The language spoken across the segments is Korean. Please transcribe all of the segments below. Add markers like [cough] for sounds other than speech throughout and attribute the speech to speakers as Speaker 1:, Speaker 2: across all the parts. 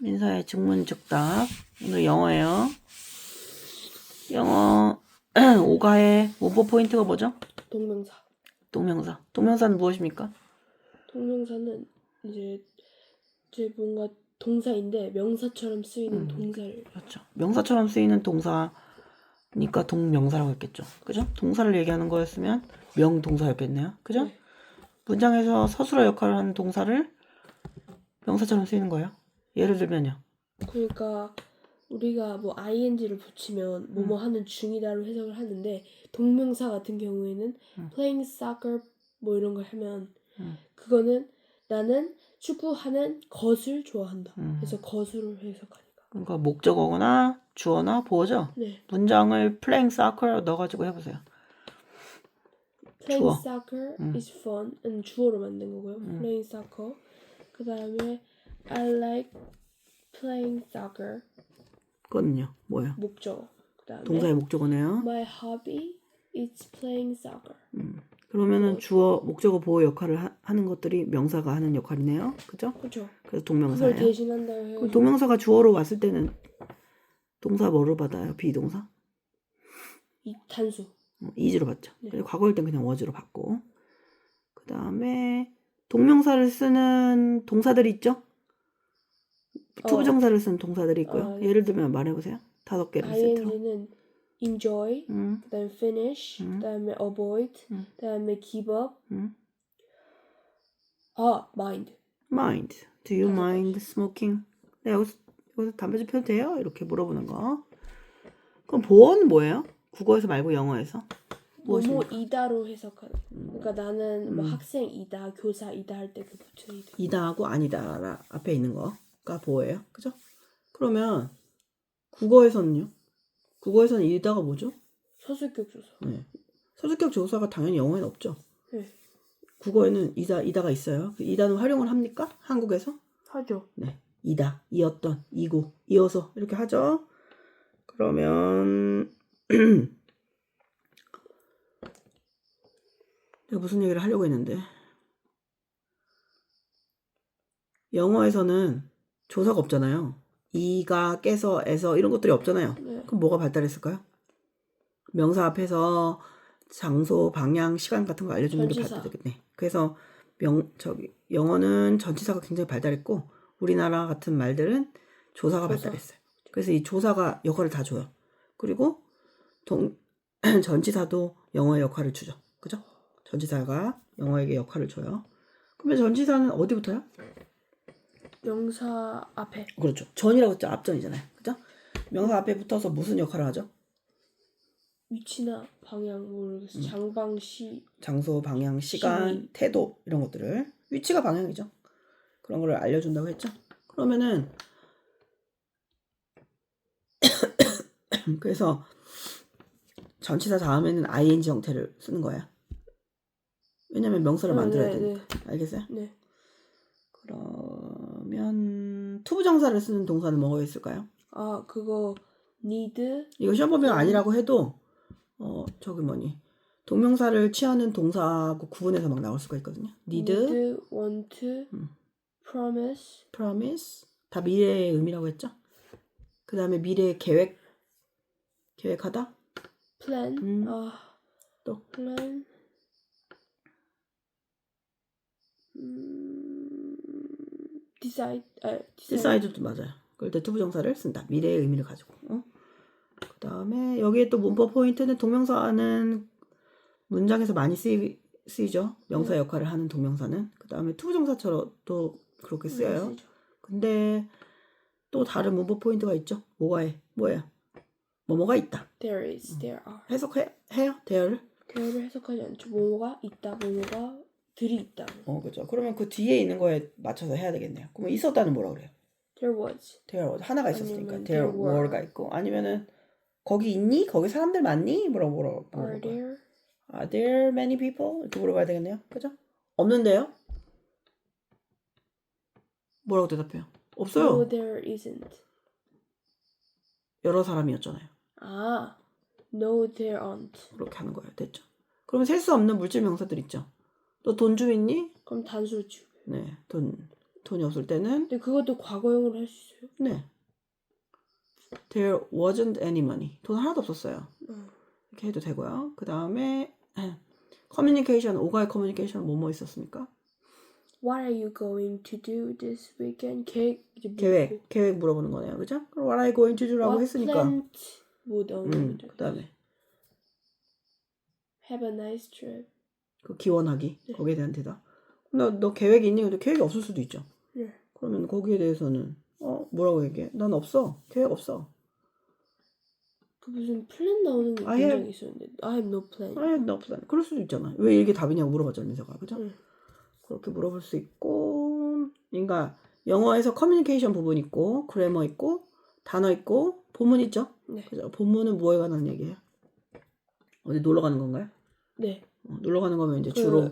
Speaker 1: 민서의 증문즉답. 오늘 영어예요. 영어 [clears throat] 5가의 원포 포인트가 뭐죠?
Speaker 2: 동명사.
Speaker 1: 동명사. 동명사는 무엇입니까?
Speaker 2: 동명사는 이제 이제 뭔가 동사인데 명사처럼 쓰이는
Speaker 1: 음.
Speaker 2: 동사를
Speaker 1: 그렇죠. 명사처럼 쓰이는 동사니까 동명사라고 했겠죠. 그죠? 동사를 얘기하는 거였으면 명동사였겠네요. 그죠?
Speaker 2: 네.
Speaker 1: 문장에서 서술어 역할을 하는 동사를 명사처럼 쓰이는 거예요. 예를 들면요.
Speaker 2: 그러니까 우리가 뭐 ing를 붙이면 뭐뭐 하는 중이다로 해석을 하는데 동명사 같은 경우에는
Speaker 1: 음.
Speaker 2: playing soccer 뭐 이런 걸 하면
Speaker 1: 음.
Speaker 2: 그거는 나는 축구하는 것을 좋아한다.
Speaker 1: 음.
Speaker 2: 그래서 것으로 해석하니까.
Speaker 1: 그러니까 목적어거나 주어나 보어죠.
Speaker 2: 네.
Speaker 1: 문장을 playing soccer 넣어가지고 해보세요.
Speaker 2: playing
Speaker 1: 주어.
Speaker 2: soccer
Speaker 1: 음.
Speaker 2: is fun은 주어로 만든 거고요.
Speaker 1: 음.
Speaker 2: playing soccer. 그 다음에 I like playing soccer
Speaker 1: 거든요. 뭐예요?
Speaker 2: 목적. 그 다음에
Speaker 1: 동사의 목적어네요.
Speaker 2: my hobby is playing soccer.
Speaker 1: 음. 그러면은 주어, 목적어, 보어 역할을 하, 는 것들이 명사가 하는 역할이네요. 그죠?
Speaker 2: 그렇죠.
Speaker 1: 그래서
Speaker 2: 그걸
Speaker 1: 동명사예요.
Speaker 2: 대신한다 해요.
Speaker 1: 그럼 동명사가 주어로 왔을 때는 동사 뭐로 받아요? 비동사?
Speaker 2: 이 단수.
Speaker 1: 어, 이즈로 받죠.
Speaker 2: 네.
Speaker 1: 과거일 땐 그냥 워즈로 받고. 그 다음에 동명사를 쓰는 동사들이 있죠?
Speaker 2: 어.
Speaker 1: 투부정사를 쓰는 동사들이 있고요.
Speaker 2: 어, 네.
Speaker 1: 예를 들면 말해보세요. 다섯 개를 세트로.
Speaker 2: ing는 enjoy,
Speaker 1: 음,
Speaker 2: 그다음에 finish,
Speaker 1: 음.
Speaker 2: 그다음에 avoid,
Speaker 1: 음.
Speaker 2: 그다음에 give up.
Speaker 1: 음.
Speaker 2: 아, mind.
Speaker 1: mind. Do you
Speaker 2: 다섯
Speaker 1: mind smoking? 네, 여기서, 여기서 담배 좀 펴도 돼요? 이렇게 물어보는 거. 그럼 보어는 뭐예요? 국어에서 말고 영어에서? 무엇입니까?
Speaker 2: 뭐뭐이다로 해석하는. 그러니까 나는 뭐
Speaker 1: 음.
Speaker 2: 학생이다, 교사이다 할 때 그 붙은 이다.
Speaker 1: 이다하고 아니다 앞에 있는 거 가 보어예요. 그죠? 그러면 국어에서는요? 국어에서는 이다가 뭐죠?
Speaker 2: 서술격 조사.
Speaker 1: 네. 서술격 조사가 당연히 영어에는 없죠.
Speaker 2: 네.
Speaker 1: 국어에는 이다 이다가 있어요. 그 이다는 활용을 합니까? 한국에서?
Speaker 2: 하죠.
Speaker 1: 네. 이다, 이었던, 이고, 이어서 이렇게 하죠. 그러면 [clears throat] 내가 무슨 얘기를 하려고 했는데 영어에서는 조사가 없잖아요. 이가, 깨서, 에서 이런 것들이 없잖아요.
Speaker 2: 네.
Speaker 1: 그럼 뭐가 발달했을까요? 명사 앞에서 장소, 방향, 시간 같은 거 알려주는 게
Speaker 2: 전치사.
Speaker 1: 발달됐겠네. 그래서 명 저기 영어는 전치사가 굉장히 발달했고 우리나라 같은 말들은 조사가
Speaker 2: 조사.
Speaker 1: 발달했어요. 그래서 이 조사가 역할을 다 줘요. 그리고 동 [clears throat] 전치사도 영어의 역할을 주죠. 그죠? 전치사가 영어에게 역할을 줘요. 그러면 전치사는 어디부터요?
Speaker 2: 명사 앞에
Speaker 1: 그렇죠. 전이라고 했죠. 앞전이잖아요. 그죠? 명사 앞에 붙어서 무슨 역할을 하죠?
Speaker 2: 위치나 방향 모르겠어.
Speaker 1: 음.
Speaker 2: 장방 시
Speaker 1: 장소, 방향, 시간,
Speaker 2: 시위.
Speaker 1: 태도 이런 것들을 위치가 방향이죠. 그런 거를 알려준다고 했죠. 그러면은 [coughs] 그래서 전치사 다음에는 ing 형태를 쓰는 거예요. 왜냐면 명사를
Speaker 2: 아,
Speaker 1: 만들어야
Speaker 2: 네,
Speaker 1: 되니까. 알겠어요?
Speaker 2: 네.
Speaker 1: 그 러면 투부정사를 쓰는 동사는 뭐가 있을까요?
Speaker 2: 아 그거 need
Speaker 1: 이거 시험 보면 아니라고 해도 어 저기 뭐니 동명사를 취하는 동사하고 구분해서 막 나올 수가 있거든요. need,
Speaker 2: need, want,
Speaker 1: 음.
Speaker 2: promise,
Speaker 1: promise 다 미래의 의미라고 했죠. 그 다음에 미래의 계획 계획하다
Speaker 2: plan.
Speaker 1: 음.
Speaker 2: 아
Speaker 1: 또.
Speaker 2: plan. 음, decide. 아
Speaker 1: decide도 맞아요. 그럴 때 투부 정사를 쓴다. 미래의 의미를 가지고. 어? 그 다음에 여기에 또 문법 포인트는 동명사는 문장에서 많이 쓰이, 쓰이죠. 명사
Speaker 2: 네.
Speaker 1: 역할을 하는 동명사는. 그 다음에 투부 정사처럼 또 그렇게 쓰여요. 근데 또 다른 문법 포인트가 있죠. 뭐가 해? 뭐예요? 뭐뭐가 있다.
Speaker 2: There is, there are.
Speaker 1: 해석해 해요? 대열을?
Speaker 2: 대어를 해석하지 않죠. 뭐뭐가 있다, 뭐뭐가 들이 있다.
Speaker 1: 어, 그죠. 그러면 그 뒤에 있는 거에 맞춰서 해야 되겠네요. 그러면 있었다는 뭐라 그래요?
Speaker 2: There was.
Speaker 1: there 하나가 있었으니까
Speaker 2: 아니면
Speaker 1: there
Speaker 2: there were.
Speaker 1: were가 있고 아니면은 거기 있니? 거기 사람들 많니? 뭐라고 뭐라고
Speaker 2: Are there?
Speaker 1: Are there many people? 이렇게 물어봐야 되겠네요. 그죠? 없는데요? 뭐라고 대답해요? 없어요.
Speaker 2: No, there isn't.
Speaker 1: 여러 사람이었잖아요.
Speaker 2: 아, no, there aren't.
Speaker 1: 그렇게 하는 거예요. 됐죠? 그러면 셀 수 없는 물질 명사들 있죠. 너 돈 좀 있니?
Speaker 2: 그럼 단수로 주.
Speaker 1: 네, 돈 돈이 없을 때는
Speaker 2: 근데 그것도 과거형으로 할 수 있어요?
Speaker 1: 네. There wasn't any money. 돈 하나도 없었어요.
Speaker 2: 어.
Speaker 1: 이렇게 해도 되고요. 그 다음에 [clears throat] 커뮤니케이션, 오가의 커뮤니케이션 뭐뭐 있었습니까?
Speaker 2: What are you going to do this weekend? 계획 이제 묻고.
Speaker 1: 계획, 계획 물어보는 거네요. 그죠? 그럼 What are you going to do라고
Speaker 2: What
Speaker 1: 했으니까.
Speaker 2: plant 뭐
Speaker 1: 음,
Speaker 2: 돼.
Speaker 1: 그 다음에
Speaker 2: Have a nice trip.
Speaker 1: 그 기원하기.
Speaker 2: 네.
Speaker 1: 거기에 대한 대답. 너, 너 계획이 있니? 근데 계획이 없을 수도 있죠.
Speaker 2: 네.
Speaker 1: 그러면 거기에 대해서는 어 뭐라고 얘기해? 난 없어. 계획 없어.
Speaker 2: 그 무슨 플랜 나오는 게
Speaker 1: I have-
Speaker 2: 굉장히 있었는데 I have no plan.
Speaker 1: 아예 나 없어. 그럴 수도 있잖아. 왜 이게 답이냐고 물어봤잖아, 민서가. 그죠?
Speaker 2: 응.
Speaker 1: 그렇게 물어볼 수 있고, 그러니까 영어에서 커뮤니케이션 부분 있고, 그래머 있고, 단어 있고, 본문 있죠?
Speaker 2: 네.
Speaker 1: 그죠? 본문은 뭐에 관한 얘기예요? 어디 놀러 가는 건가요?
Speaker 2: 네.
Speaker 1: 어, 놀러 가는 거면 이제
Speaker 2: 그-
Speaker 1: 주로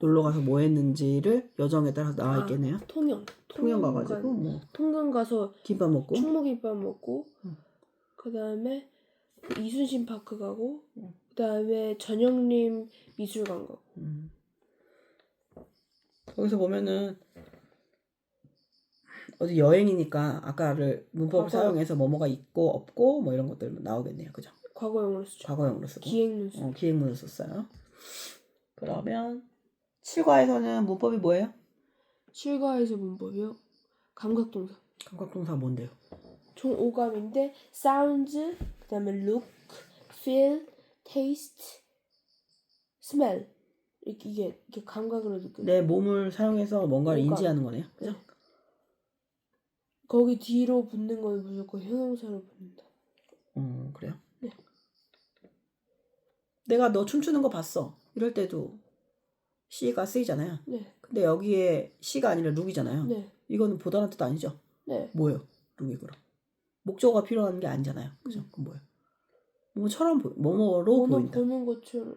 Speaker 1: 놀러 가서 뭐 했는지를 여정에 따라서 나와
Speaker 2: 아,
Speaker 1: 있겠네요.
Speaker 2: 통영.
Speaker 1: 통영
Speaker 2: 가-
Speaker 1: 가가지고 뭐
Speaker 2: 통영 가서
Speaker 1: 김밥 먹고
Speaker 2: 충무김밥 먹고
Speaker 1: 응.
Speaker 2: 그다음에 그 이순신 파크 가고
Speaker 1: 응.
Speaker 2: 그다음에 전영림 미술관 가고
Speaker 1: 음. 거기서 보면은 어디 여행이니까 아까를 문법을
Speaker 2: 과거.
Speaker 1: 사용해서 뭐뭐가 있고 없고 뭐 이런 것들 나오겠네요. 그죠?
Speaker 2: 과거형으로 쓰죠.
Speaker 1: 과거형으로 쓰고
Speaker 2: 기획문 쓰.
Speaker 1: 어, 기획문을 썼어요. 그러면 7과에서는 문법이 뭐예요?
Speaker 2: 실과에서 문법이요. 감각동사.
Speaker 1: 감각동사 뭔데요?
Speaker 2: 총 5감인데 sounds 그다음에 look, feel, taste, smell 이렇게 이게 이게 감각으로 느껴.
Speaker 1: 내 몸을 사용해서 뭔가를
Speaker 2: 오감.
Speaker 1: 인지하는 거네요. 그죠?
Speaker 2: 네. 거기 뒤로 붙는 건 무조건 형용사로 붙는다.
Speaker 1: 음, 그래요?
Speaker 2: 네.
Speaker 1: 내가 너 춤추는 거 봤어. 이럴 때도 시가 쓰이잖아요.
Speaker 2: 네,
Speaker 1: 근데 여기에 시가 아니라 룩이잖아요.
Speaker 2: 네,
Speaker 1: 이거는 보다는 뜻 아니죠?
Speaker 2: 네.
Speaker 1: 뭐예요? 룩이 그럼. 목적어가 필요한 게 아니잖아요. 그죠?
Speaker 2: 음.
Speaker 1: 그럼 뭐예요? 뭐처럼 보, 뭐뭐로 보인다.
Speaker 2: 보는 것처럼.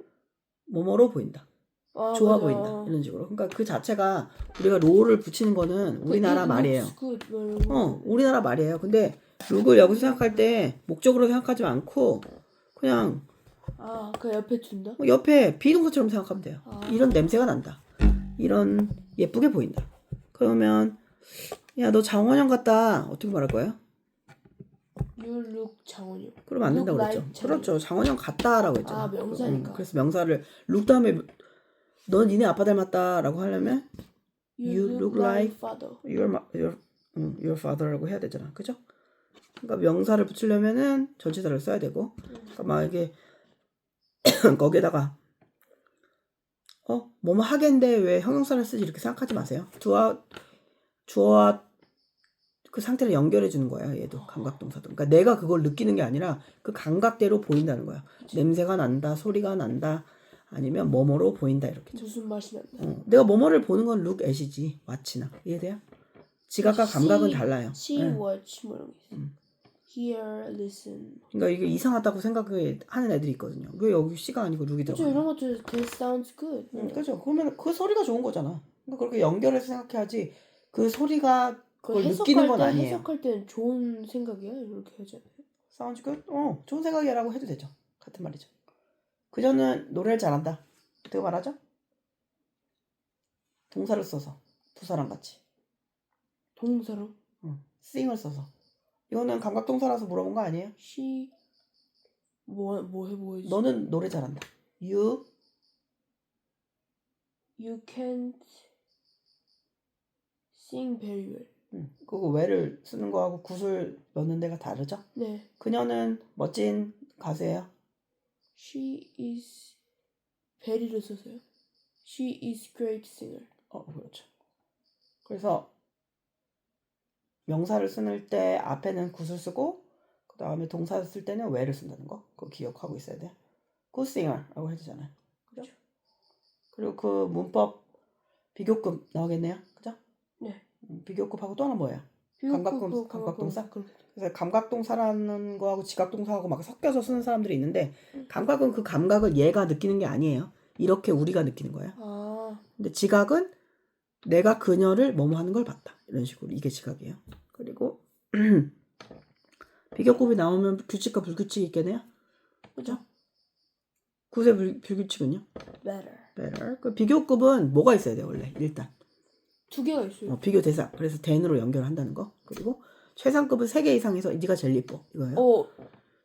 Speaker 1: 뭐뭐로 보인다.
Speaker 2: 아,
Speaker 1: 좋아
Speaker 2: 맞아.
Speaker 1: 보인다. 이런 식으로. 그러니까 그 자체가 우리가 롤을 붙이는 거는
Speaker 2: 그
Speaker 1: 우리나라
Speaker 2: it
Speaker 1: 말이에요.
Speaker 2: 뭐.
Speaker 1: 어, 우리나라 말이에요. 근데 룩을 여기서 생각할 때 목적으로 생각하지 않고 그냥
Speaker 2: 아, 그 옆에 둔다.
Speaker 1: 뭐 옆에 비동사처럼 생각하면 돼요.
Speaker 2: 아.
Speaker 1: 이런 냄새가 난다. 이런 예쁘게 보인다. 그러면 야 너 장원영 같다. 어떻게 말할 거예요?
Speaker 2: You look 장원영.
Speaker 1: 그러면 안 된다고
Speaker 2: look
Speaker 1: 그랬죠.
Speaker 2: like 장원영.
Speaker 1: 그렇죠. 장원영 같다라고 했잖아.
Speaker 2: 아, 명사니까.
Speaker 1: 음, 그래서 명사를 룩 다음에 너 니네 아빠 닮았다라고 하려면
Speaker 2: You, look,
Speaker 1: look
Speaker 2: like, father.
Speaker 1: your ma- your 음, your father라고 해야 되잖아. 그죠? 그러니까 명사를 붙이려면은 전치사를 써야 되고. 그러니까 만약에 [coughs] 거기에다가 어, 뭐뭐 하겠는데 왜 형용사를 쓰지 이렇게 생각하지 마세요. 주어 주어와 그 상태를 연결해 주는 거야. 얘도 감각 동사도. 그러니까 내가 그걸 느끼는 게 아니라 그 감각대로 보인다는 거야. 냄새가 난다, 소리가 난다, 아니면 뭐뭐로 보인다 이렇게.
Speaker 2: 무슨 맛이 난다.
Speaker 1: 어, 내가 뭐뭐를 보는 건 look at이지, watch나 이해돼요? 지각과 감각은 달라요.
Speaker 2: See,
Speaker 1: 예.
Speaker 2: watch 뭐 이런 게 있어.
Speaker 1: 음.
Speaker 2: Hear, listen.
Speaker 1: 그러니까 이게 이상하다고 생각하는 애들이 있거든요. 왜 여기 시가 아니고 룩이
Speaker 2: 그렇죠.
Speaker 1: 들어가?
Speaker 2: 이런 것도 this sounds good.
Speaker 1: 응, 그죠. 그러면 그 소리가 좋은 거잖아. 그러니까 그렇게 연결해서 생각해야지. 그 소리가
Speaker 2: 그
Speaker 1: 그걸 느끼는 건
Speaker 2: 때
Speaker 1: 아니에요.
Speaker 2: 해석할 때는 좋은 생각이야 이렇게 하잖아요.
Speaker 1: 사운드 굿? 어, 좋은 생각이라고 해도 되죠. 같은 말이죠. 그녀는 노래를 잘한다. 어떻게 말하죠? 동사를 써서 부사랑 같이.
Speaker 2: 동사랑
Speaker 1: 응. sing을 써서. 이거는 감각동사라서 물어본 거 아니에요?
Speaker 2: she 뭐 뭐 해보이지?
Speaker 1: 너는 노래 잘한다. You
Speaker 2: You can't sing very well.
Speaker 1: 응. 그거 where를 쓰는 거하고 굿을 넣는 데가 다르죠?
Speaker 2: 네.
Speaker 1: 그녀는 멋진 가수예요.
Speaker 2: She is very를 써서요. She is great singer.
Speaker 1: 어, 그렇죠. 그래서 명사를 쓸때 앞에는 굿을 쓰고 그 다음에 동사를 쓸 때는 where를 쓴다는 거 그거 기억하고 있어야 singer라고 해야 되잖아요. 그죠? 그리고 그 문법 비교급 나오겠네요. 그죠?
Speaker 2: 네.
Speaker 1: 음, 비교급하고 또 하나 뭐예요?
Speaker 2: 비교급,
Speaker 1: 감각동-
Speaker 2: 그
Speaker 1: 감각동사?
Speaker 2: 그렇게.
Speaker 1: 그래서 감각동사라는 거하고 지각동사하고 막 섞여서 쓰는 사람들이 있는데
Speaker 2: 음.
Speaker 1: 감각은 그 감각을 얘가 느끼는 게 아니에요. 이렇게 우리가 느끼는 거예요.
Speaker 2: 아,
Speaker 1: 근데 지각은 내가 그녀를 뭐뭐 하는 걸 봤다. 이런 식으로 이게 지각이에요. 그리고 [clears throat] 비교급이 나오면 규칙과 불규칙이 있겠네요.
Speaker 2: 그죠?
Speaker 1: 굿의 불, 불규칙은요?
Speaker 2: Better.
Speaker 1: better. 그 비교급은 뭐가 있어야 돼요, 원래 일단.
Speaker 2: 두 개가 있어요.
Speaker 1: 어, 비교 대상. 그래서 then으로 연결한다는 거. 그리고 최상급은 3개 이상에서 네가 제일 이뻐. 이거예요.
Speaker 2: 어,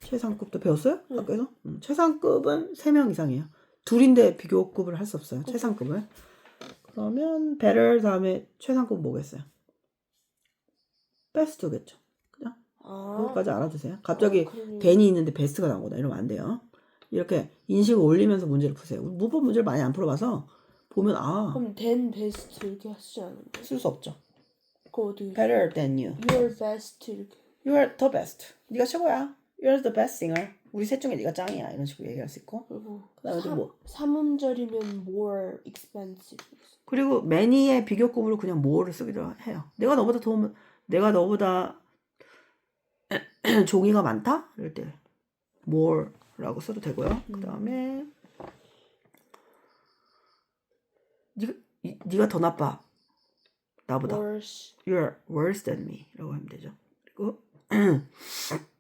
Speaker 1: 최상급도 배웠어요?
Speaker 2: 응.
Speaker 1: 학교에서? 음, 최상급은 3명 이상이에요. 둘인데 비교급을 할 수 없어요. 최상급을. 그러면 better 다음에 최상급 뭐겠어요? best겠죠. 그죠?
Speaker 2: 아,
Speaker 1: 그것까지 알아두세요. 갑자기
Speaker 2: 어, 그러네.
Speaker 1: 댄이 있는데 베스트가 나오거나 이러면 안 돼요. 이렇게 인식을 올리면서 문제를 푸세요. 문법 문제를 많이 안 풀어봐서 보면 아,
Speaker 2: 그럼 then best 이렇게 쓰지 않은데?
Speaker 1: 쓸 수 없죠.
Speaker 2: 그거 어떻게?
Speaker 1: better than you.
Speaker 2: You're best 이렇게.
Speaker 1: You are the best. 네가 최고야. You're the best singer. 우리 셋 중에 네가 짱이야. 이런 식으로 얘기할 수 있고.
Speaker 2: 그리고
Speaker 1: 그다음에 또 뭐?
Speaker 2: 삼음절이면 more expensive.
Speaker 1: 그리고 many의 비교급으로 그냥 more를 쓰기도 해요. 내가 너보다 더 내가 너보다 [clears throat] 종이가 많다? 이럴 때 more라고 써도 되고요. 그다음에 네가 이- 네가 더 나빠. 나보다.
Speaker 2: worse.
Speaker 1: You're worse than me라고 하면 되죠. 그리고 [clears throat]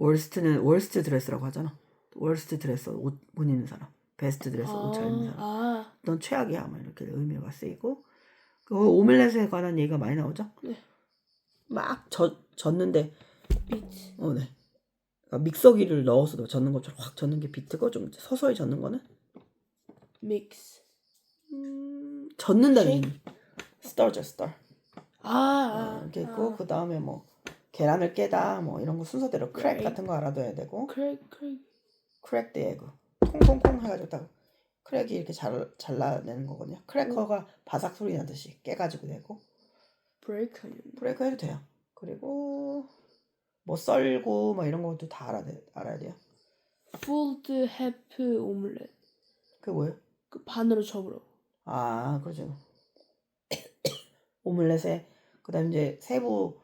Speaker 1: worst는 worst 드레스라고 하잖아. worst 드레스 옷 못 입는 사람. 베스트 드레스 옷잘 입는 사람.
Speaker 2: 아,
Speaker 1: 넌 최악이야. 막 이렇게 의미가 쓰이고 그 오믈렛에 관한 얘기가 많이 나오죠.
Speaker 2: 네.
Speaker 1: 막 젖, 젖는데
Speaker 2: bit.
Speaker 1: 어, 네. 그러니까 믹서기를 넣어서도 젖는 것처럼 확 젖는 게 비트고 좀 서서히 젖는 거는
Speaker 2: mix.
Speaker 1: 음, 젖는다는? 의미. stir죠, stir.
Speaker 2: 아, 아,
Speaker 1: 어, 이렇게 있고
Speaker 2: 아.
Speaker 1: 그 다음에 뭐 계란을 깨다 뭐 이런 거 순서대로 크랙. 같은 거 알아둬야 되고
Speaker 2: 크랙, 크랙.
Speaker 1: 크랙 드 에그 콩콩콩 해가지고 딱 크랙이 이렇게 잘 잘라내는 거거든요. 크래커가 바삭 소리 나듯이 깨가지고 되고
Speaker 2: 아니었나?
Speaker 1: 브레이크 해도 돼요. 그리고 뭐 썰고 뭐 이런 것도 다 알아야, 돼, 알아야 돼요.
Speaker 2: fold half 오믈렛.
Speaker 1: 그게 뭐예요?
Speaker 2: 그 반으로 접으라고.
Speaker 1: 아 그죠. [coughs] 오믈렛에 그다음 이제 세부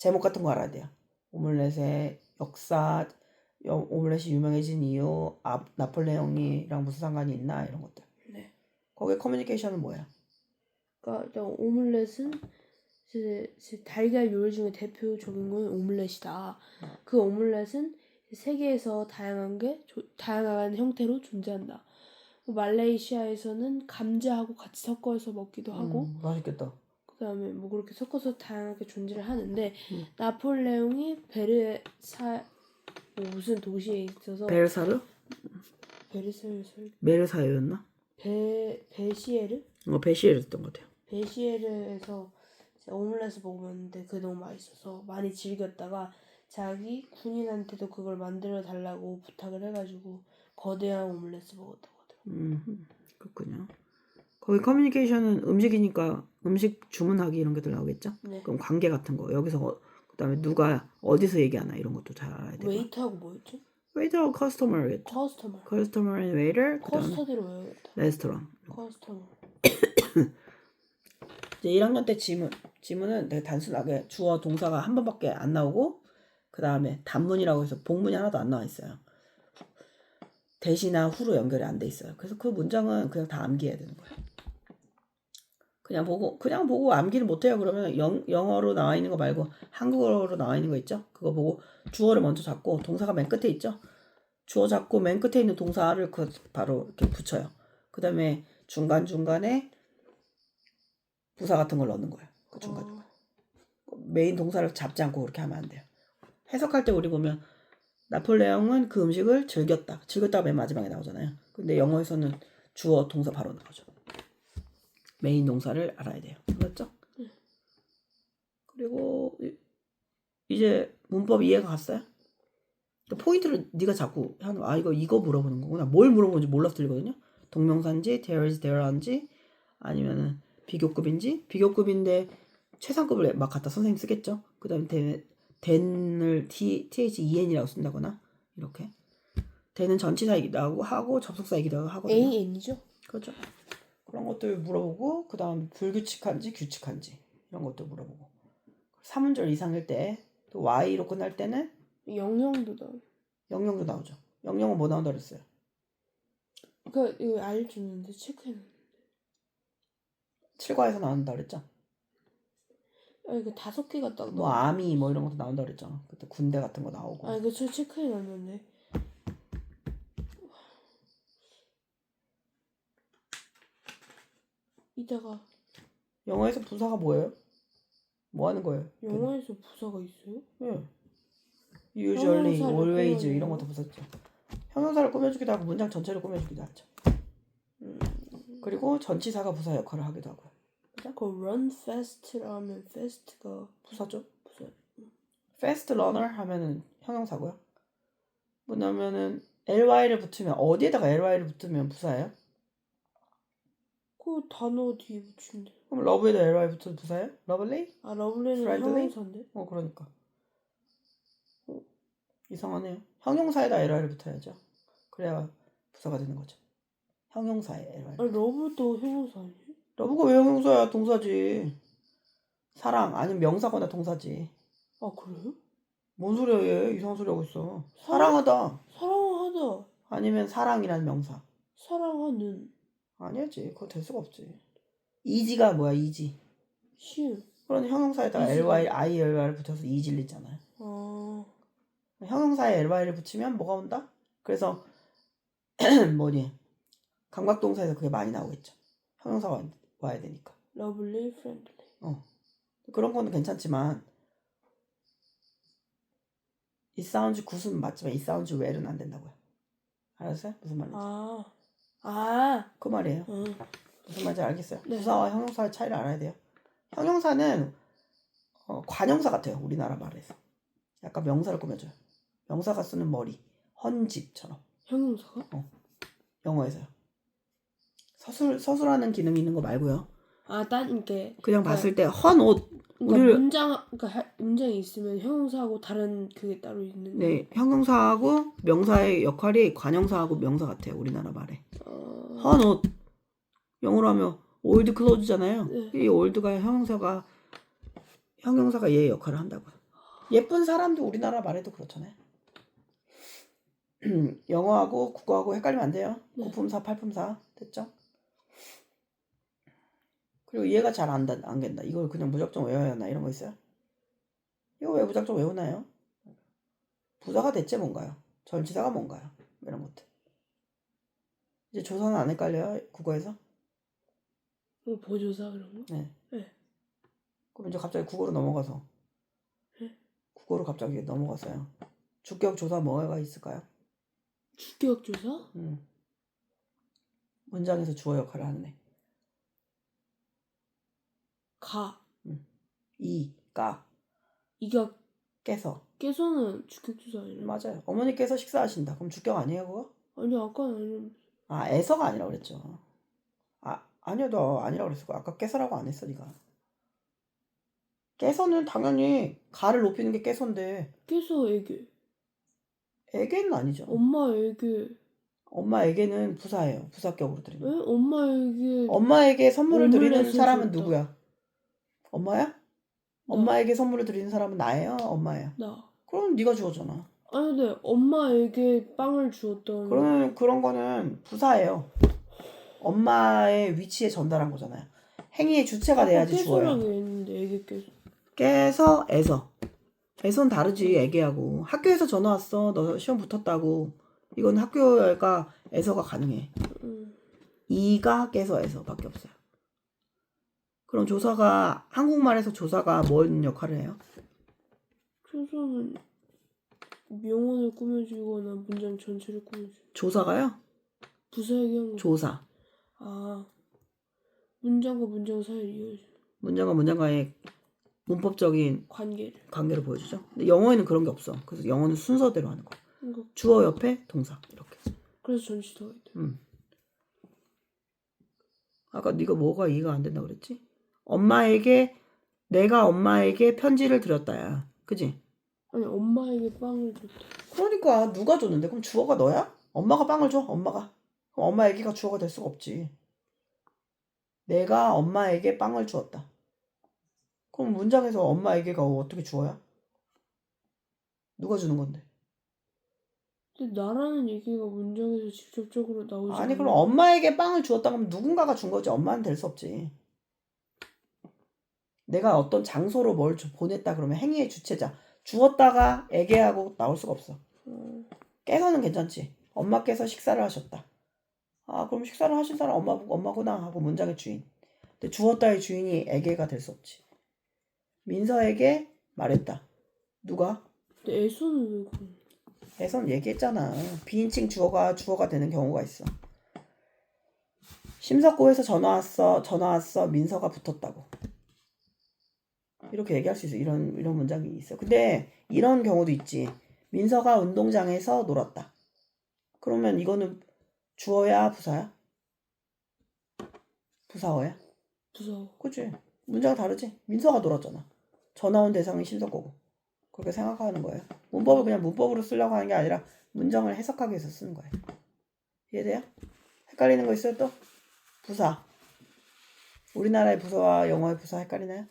Speaker 1: 제목 같은 거 알아야 돼요. 오믈렛의 역사, 여- 오믈렛이 유명해진 이유, 아, 나폴레옹이랑 무슨 상관이 있나 이런 것들.
Speaker 2: 네.
Speaker 1: 거기에 커뮤니케이션은 뭐야?
Speaker 2: 그러니까 일단 오믈렛은 이제, 이제 달걀 요리 중에 대표적인 건 오믈렛이다. 그 오믈렛은 세계에서 다양한 게 조- 다양한 형태로 존재한다. 뭐 말레이시아에서는 감자하고 같이 섞어서 먹기도 하고
Speaker 1: 음, 맛있겠다.
Speaker 2: 그다음에 뭐 그렇게 섞어서 다양하게 존재를 하는데
Speaker 1: 음.
Speaker 2: 나폴레옹이 베르사 뭐 무슨 도시에 있어서
Speaker 1: 베르사르?
Speaker 2: 베르사유에서
Speaker 1: 메르사유였나?
Speaker 2: 베 베시에르
Speaker 1: 어 베시에르였던 것 같아요.
Speaker 2: 베시에르에서 오믈렛을 먹었는데 그게 너무 맛있어서 많이 즐겼다가 자기 군인한테도 그걸 만들어 달라고 부탁을 해가지고 거대한 오믈렛을 먹었다고 하더라고.
Speaker 1: 음, 그렇군요. 거기 커뮤니케이션은 음식이니까 음식 주문하기 이런 것들 나오겠죠?
Speaker 2: 네.
Speaker 1: 그럼 관계 같은 거 여기서 어, 그다음에 누가 어디서 얘기하나 이런 것도 잘 알아야 되고.
Speaker 2: 웨이트하고 뭐였지?
Speaker 1: 웨이터 커스터머겠죠.
Speaker 2: 커스터머.
Speaker 1: 커스터머 앤 웨이터
Speaker 2: 커스터디로 외워야겠다.
Speaker 1: 레스토랑.
Speaker 2: 커스터머. [coughs]
Speaker 1: 이제 1학년 때 지문 지문은 되게 단순하게 주어 동사가 한 번밖에 안 나오고 그 다음에 단문이라고 해서 복문이 하나도 안 나와 있어요. 대시나 후로 연결이 안 돼 있어요. 그래서 그 문장은 그냥 다 암기해야 되는 거예요. 그냥 보고 그냥 보고 암기를 못 해요. 그러면 영, 영어로 나와 있는 거 말고 한국어로 나와 있는 거 있죠? 그거 보고 주어를 먼저 잡고 동사가 맨 끝에 있죠? 주어 잡고 맨 끝에 있는 동사를 그 바로 이렇게 붙여요. 그 다음에 중간 중간에 부사 같은 걸 넣는 거예요. 그 중간
Speaker 2: 어,
Speaker 1: 메인 동사를 잡지 않고 그렇게 하면 안 돼요. 해석할 때 우리 보면 나폴레옹은 그 음식을 즐겼다. 즐겼다가 맨 마지막에 나오잖아요. 근데 영어에서는 주어 동사 바로 나오죠. 메인 동사를 알아야 돼요. 알았죠? 그리고 이- 이제 문법 이해가 갔어요? 그 포인트를 네가 자꾸 하는 아 이거 이거 물어보는 거구나. 뭘 물어보는지 몰라서 들리거든요. 동명사인지 there is there한지 아니면은 비교급인지 비교급인데 최상급을 막 갖다 선생님 쓰겠죠. 그다음에 대, then을 t th e n이라고 쓴다거나 이렇게 then은 전치사이기도 하고 하고 접속사이기도 하거든요.
Speaker 2: AN이죠?
Speaker 1: 그렇죠. 그런 것들 물어보고 그 다음 불규칙한지 규칙한지 이런 것도 물어보고 3문절 이상일 때 또 y로 끝날 때는
Speaker 2: 영영도 나.
Speaker 1: 영영도 나오죠. 영영은 뭐 나온다 그랬어요?
Speaker 2: 그러니까 이거 알려줬는데 체크해놨.
Speaker 1: 7과에서 나온다 그랬죠.
Speaker 2: 아니 그 다섯 개가 딱.
Speaker 1: 뭐. 아미 뭐 이런 것도 나온다 그랬잖아. 그때 군대 같은 거 나오고.
Speaker 2: 아니 그저 체크해놨는데. 이따가
Speaker 1: 영어에서 부사가 뭐예요? 뭐 하는 거예요?
Speaker 2: 영화에서 부사가 있어요?
Speaker 1: 예. usually,
Speaker 2: 형용사를
Speaker 1: always
Speaker 2: 꾸며요.
Speaker 1: 이런 것도 부사죠. 형용사를 꾸며주기도 하고 문장 전체를 꾸며주기도 하죠.
Speaker 2: 음.
Speaker 1: 그리고 전치사가 부사 역할을 하기도 하고요.
Speaker 2: 그 run fast라면 fast가
Speaker 1: 부사죠.
Speaker 2: 부사.
Speaker 1: fast runner 하면은 형용사고요. 뭐냐면은 ly를 붙으면 어디에다가 ly를 붙으면 부사예요?
Speaker 2: 그 단어 뒤에 붙인데.
Speaker 1: 그럼 love에다 ly 붙으면 부사예요? lovely?
Speaker 2: 아 러블리는
Speaker 1: Friendly?
Speaker 2: 형용사인데?
Speaker 1: 어 그러니까. 어, 이상하네요. 형용사에다 ly를 붙어야죠. 그래야 부사가 되는 거죠. 형용사에 ly.
Speaker 2: 아 러브도 형용사 아니에요?
Speaker 1: 러브가 왜 형용사야? 동사지. 사랑 아니면 명사거나 동사지.
Speaker 2: 아 그래요?
Speaker 1: 뭔 소리야 얘? 이상한 소리 하고 있어. 사랑하다.
Speaker 2: 사랑하다.
Speaker 1: 아니면 사랑이라는 명사.
Speaker 2: 사랑하는
Speaker 1: 아니지. 그거 될 수가 없지. 이지가 뭐야 이지.
Speaker 2: 시음.
Speaker 1: 그런 형용사에다가
Speaker 2: 이지가.
Speaker 1: ly, ily를 붙여서 이질리잖아요.
Speaker 2: 아
Speaker 1: 형용사에 ly를 붙이면 뭐가 온다? 그래서 [clears throat] 뭐니? 감각동사에서 그게 많이 나오겠죠. 형용사가 와- 와야 되니까.
Speaker 2: 러블리 프렌들리.
Speaker 1: 그런 거는 괜찮지만 이 사운드 굿은 맞지만 이 사운드 웰은 안 된다고요. 알았어요? 무슨 말인지.
Speaker 2: 아. 아.
Speaker 1: 그 말이에요.
Speaker 2: 어.
Speaker 1: 무슨 말인지 알겠어요?
Speaker 2: 네.
Speaker 1: 부사와 형용사의 차이를 알아야 돼요. 형용사는 어, 관형사 같아요. 우리나라 말에서. 약간 명사를 꾸며줘요. 명사가 쓰는 머리, 헌집처럼
Speaker 2: 형용사가?
Speaker 1: 영어에서요. 서술 서술하는 기능이 있는 거 말고요.
Speaker 2: 아, 딴 게.
Speaker 1: 그냥 봤을 때 헌 옷,
Speaker 2: 그러니까
Speaker 1: 우리를-
Speaker 2: 문장 그러니까 하- 문장이 있으면 형용사하고 다른 그게 따로 있는 거.
Speaker 1: 네 형용사하고 명사의 역할이 관형사하고 명사 같아요. 우리나라 말에.
Speaker 2: 어...
Speaker 1: 헌 옷. 영어로 하면 올드 클로즈잖아요.
Speaker 2: 네.
Speaker 1: 이 올드가 형용사가 형용사가 얘의 역할을 한다고요. 예쁜 사람도 우리나라 말에도 그렇잖아요. [clears throat] 영어하고 국어하고 헷갈리면 안 돼요.
Speaker 2: 네.
Speaker 1: 고품사, 팔품사 됐죠? 그리고 이해가 잘 안 안 된다. 이걸 그냥 무작정 외워야 하나 이런 거 있어요? 이거 왜 무작정 외우나요? 부사가 대체 뭔가요? 전치사가 뭔가요? 이런 것들. 이제 조사는 안 헷갈려요? 국어에서?
Speaker 2: 뭐 보조사 그런 거?
Speaker 1: 네.
Speaker 2: 네.
Speaker 1: 그럼 이제 갑자기 국어로 넘어가서
Speaker 2: 네.
Speaker 1: 국어로 갑자기 넘어갔어요. 주격 조사 뭐가 있을까요?
Speaker 2: 주격 조사?
Speaker 1: 음. 문장에서 주어 역할을 하는 애.
Speaker 2: 가.
Speaker 1: 이, 가,
Speaker 2: 이가
Speaker 1: 깨서.
Speaker 2: 깨서는 주격 조사 아니에요?
Speaker 1: 맞아요. 어머니께서 식사하신다. 그럼 주격 아니에요, 그거?
Speaker 2: 아니 아까는 아니
Speaker 1: 아, 에서가 아니라고 그랬죠. 아, 아니요, 너 아니라고 그랬을 거야. 아까 깨서라고 안 했어, 네가. 깨서는 당연히 가를 높이는 게 깨서인데
Speaker 2: 깨서 애게.
Speaker 1: 애게는 아니죠.
Speaker 2: 엄마 애게.
Speaker 1: 엄마에게는 부사예요. 부사격으로
Speaker 2: 에?
Speaker 1: 드리는.
Speaker 2: 엄마 애게.
Speaker 1: 엄마에게 선물을 드리는 사람은. 누구야? 엄마야? 엄마에게 선물을 드리는 사람은 나예요? 엄마야?
Speaker 2: 나.
Speaker 1: 그럼 네가 주어잖아.
Speaker 2: 아니 근데 엄마에게 빵을 주었던.
Speaker 1: 그러면 그런 거는 부사예요. 엄마의 위치에 전달한 거잖아요. 행위의 주체가 돼야지 주어요.
Speaker 2: 깨서라고 했는데 애게 깨서.
Speaker 1: 깨서 에서. 에선 다르지 애기하고. 학교에서 전화 왔어. 너 시험 붙었다고. 이건 학교가 에서가 가능해.
Speaker 2: 음.
Speaker 1: 이가 깨서 에서밖에 없어요. 그럼 조사가 한국말에서 조사가 뭔 역할을 해요?
Speaker 2: 조사는 명언을 꾸며주거나 문장 전체를 꾸며주.
Speaker 1: 조사가요?
Speaker 2: 부사 얘기한 거.
Speaker 1: 조사.
Speaker 2: 아 문장과 문장 사이를 이어주
Speaker 1: 문장과 문장과의 문법적인
Speaker 2: 관계를.
Speaker 1: 관계를 보여주죠. 근데 영어에는 그런 게 없어. 그래서 영어는 순서대로 하는 거야.
Speaker 2: 그러니까
Speaker 1: 주어 옆에 동사 이렇게.
Speaker 2: 그래서 전치사가 있다.
Speaker 1: 음. 아까 네가 뭐가 이해가 안 된다 그랬지? 엄마에게 내가 엄마에게 편지를 드렸다야. 그지?
Speaker 2: 아니 엄마에게 빵을 줬다.
Speaker 1: 그러니까 누가 줬는데? 그럼 주어가 너야? 엄마가 빵을 줘. 엄마가. 그럼 엄마에게가 주어가 될 수가 없지. 내가 엄마에게 빵을 주었다. 그럼 문장에서 엄마에게가 어떻게 주어야? 누가 주는 건데?
Speaker 2: 근데 나라는 얘기가 문장에서 직접적으로 나오지
Speaker 1: 아니. 그럼 엄마에게 빵을 주었다 그러면 누군가가 준 거지 엄마는 될 수 없지. 내가 어떤 장소로 뭘 주- 보냈다 그러면 행위의 주체자 주었다가 애게하고 나올 수가 없어.
Speaker 2: 어,
Speaker 1: 깨서는 괜찮지. 엄마께서 식사를 하셨다. 아 그럼 식사를 하신 사람 엄마 엄마구나 하고 문장의 주인. 근데 따위 주인이 에게가 될 수 없지. 민서에게 말했다. 누가?
Speaker 2: 그런?
Speaker 1: 에선 얘기했잖아. 비인칭 주어가 주어가 되는 경우가 있어. 심석고에서 전화 왔어. 전화 왔어. 민서가 붙었다고. 이렇게 얘기할 수 있어. 이런 이런 문장이 있어. 근데 이런 경우도 있지. 민서가 운동장에서 놀았다. 그러면 이거는 주어야 부사야? 부사어야?
Speaker 2: 무서워.
Speaker 1: 그치? 문제가 다르지? 민서가 놀았잖아. 전화 온 대상이 심석고고. 그렇게 생각하는 거예요. 문법을 그냥 문법으로 쓰려고 하는 게 아니라 문장을 해석하기 위해서 쓰는 거예요. 이해돼요? 헷갈리는 거 있어요 또? 부사. 우리나라의 부사와 영어의 부사 헷갈리나요?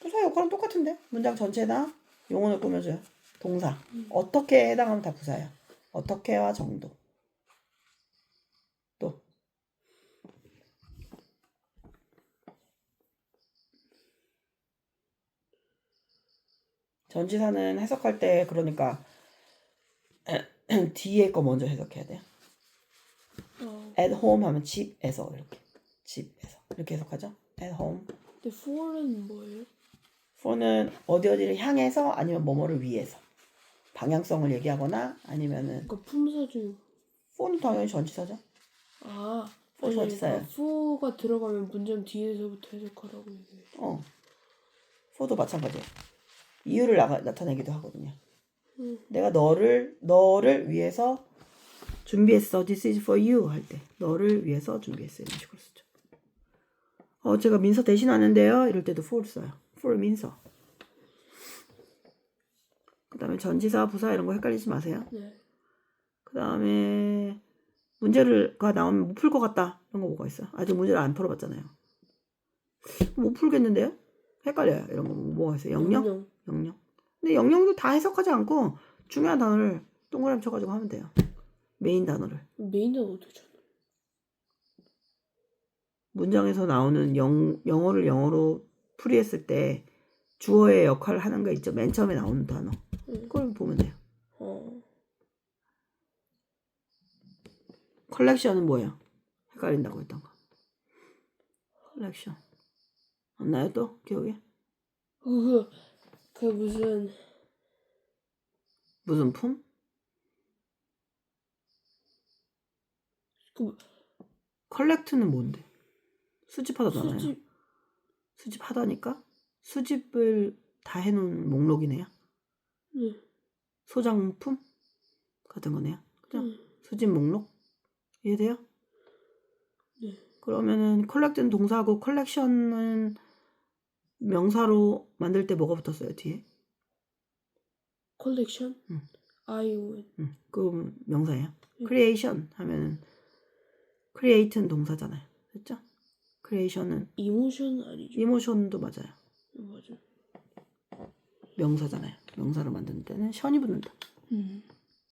Speaker 1: 부사 역할은 똑같은데? 문장 전체나 용언을 꾸며줘요. 동사. 어떻게 해당하면 다 부사야. 어떻게와 정도. 또 전지사는 해석할 때 그러니까 [clears throat] 뒤에 거 먼저 해석해야 돼요.
Speaker 2: 어.
Speaker 1: at home 하면 집에서 이렇게 집에서 이렇게 해석하죠. at home.
Speaker 2: 근데 for는 뭐예요?
Speaker 1: For는 어디 어디를 향해서 아니면 뭐뭐를 위해서 방향성을 얘기하거나 아니면은
Speaker 2: 그러니까 품사 중.
Speaker 1: for는 당연히 전치사죠.
Speaker 2: 아.
Speaker 1: for 전치사예요.
Speaker 2: 그러니까 for가 들어가면 문장 뒤에서부터 해석하라고 얘기해.
Speaker 1: 어. for도 마찬가지예요. 이유를 나가, 나타내기도 하거든요.
Speaker 2: 음.
Speaker 1: 내가 너를 너를 위해서 준비했어. This is for you 할 때 너를 위해서 준비했어 이런 식으로 쓰죠. 어 제가 민서 대신 왔는데요. 이럴 때도 for 써요. For 민서. 그 다음에 전지사 부사 이런 거 헷갈리지 마세요.
Speaker 2: 네.
Speaker 1: 그 다음에 문제를가 나오면 못 풀 것 같다 이런 거 뭐가 있어요? 아직 문제를 안 풀어봤잖아요. 못 풀겠는데요? 헷갈려요. 이런 거 뭐가 있어요? 영영?
Speaker 2: 명령.
Speaker 1: 영영. 근데 영영도 다 해석하지 않고 중요한 단어를 동그라미 쳐가지고 하면 돼요. 메인 단어를.
Speaker 2: 메인 단어 어떻게?
Speaker 1: 문장에서 나오는 영, 영어를 영어로 풀이했을 때 주어의 역할을 하는 거 있죠. 맨 처음에 나오는 단어.
Speaker 2: 응.
Speaker 1: 그걸 보면 돼요.
Speaker 2: 어.
Speaker 1: 컬렉션은 뭐예요? 헷갈린다고 했던 거. 컬렉션. 없나요 또? 기억에?
Speaker 2: 그, 그 무슨
Speaker 1: 무슨 품?
Speaker 2: 그
Speaker 1: 컬렉트는 뭔데? 수집하다잖아요.
Speaker 2: 수집
Speaker 1: 수집하다니까? 수집을 다 해놓은 목록이네요.
Speaker 2: 네.
Speaker 1: 소장품 같은 거네요. 그죠?
Speaker 2: 음.
Speaker 1: 수집 목록 이해돼요?
Speaker 2: 네.
Speaker 1: 그러면은 컬렉트는 동사고 컬렉션은 명사로 만들 때 뭐가 붙었어요 뒤에?
Speaker 2: 컬렉션
Speaker 1: 응.
Speaker 2: 아이온
Speaker 1: 응. 그럼 명사예요.
Speaker 2: 응.
Speaker 1: 크리에이션 하면은 크리에이트는 동사잖아요. 됐죠? 크리에이션은
Speaker 2: 이모션 아니죠?
Speaker 1: 이모션도 맞아요.
Speaker 2: 맞아.
Speaker 1: 명사잖아요. 명사로 만드는 때는 션이 붙는다.
Speaker 2: 음.